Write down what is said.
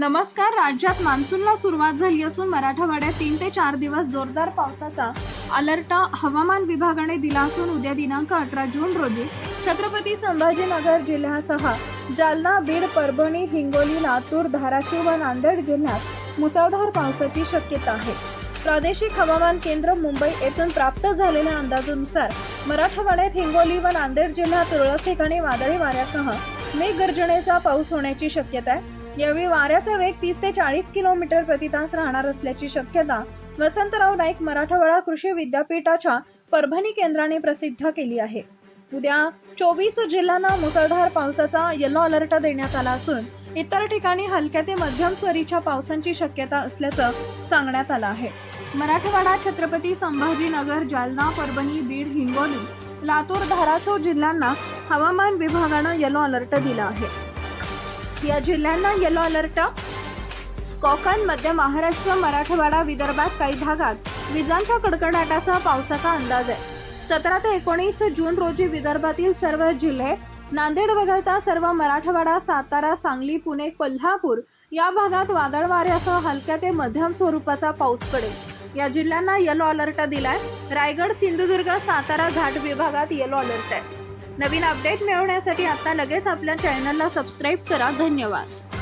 नमस्कार. राज्यात मान्सूनला सुरुवात झाली असून मराठवाड्यात तीन ते चार दिवस जोरदार पावसाचा अलर्ट हवामान विभागाने दिला असून उद्या दिनांक अठरा जून रोजी छत्रपती संभाजीनगर जिल्ह्यासह जालना बीड परभणी हिंगोली लातूर धाराशिव व नांदेड जिल्ह्यात मुसळधार पावसाची शक्यता आहे. प्रादेशिक हवामान केंद्र मुंबई येथून प्राप्त झालेल्या अंदाजानुसार मराठवाड्यात हिंगोली व नांदेड जिल्ह्यात तुरळक ठिकाणी वादळी वाऱ्यासह मेघगर्जनेचा पाऊस होण्याची शक्यता आहे. यावेळी वाऱ्याचा वेग तीस ते चाळीस किलोमीटर प्रति तास राहणार असल्याची शक्यता वसंतराव नाईक मराठवाडा कृषी विद्यापीठाच्या परभणी केंद्राने प्रसिद्ध केली आहे. उद्या चोवीस जिल्ह्यांना मुसळधार पावसाचा येलो अलर्ट देण्यात आला असून इतर ठिकाणी हलक्या ते मध्यम स्वरीच्या पावसांची शक्यता असल्याचं सांगण्यात आलं आहे. मराठवाडा छत्रपती संभाजीनगर जालना परभणी बीड हिंगोली लातूर धाराशिव जिल्ह्यांना हवामान विभागानं येलो अलर्ट दिला आहे. या जिल्ह्यांना येलो अलर्ट कोकण मध्य महाराष्ट्र मराठवाडा विदर्भात काही भागात विजांच्या कडकडाटासह पावसाचा अंदाज आहे. सतरा ते एकोणीस जून रोजी विदर्भातील सर्व जिल्हे नांदेड वगळता सर्व मराठवाडा सातारा सांगली पुणे कोल्हापूर या भागात वादळ वाऱ्यासह हलक्या ते मध्यम स्वरूपाचा पाऊस पडेल. या जिल्ह्यांना येलो अलर्ट दिलाय. रायगड सिंधुदुर्ग सातारा घाट विभागात येलो अलर्ट आहे. नवीन अपडेट मिळवण्यासाठी आता लगेच आपल्या चॅनलला सबस्क्राईब करा. धन्यवाद.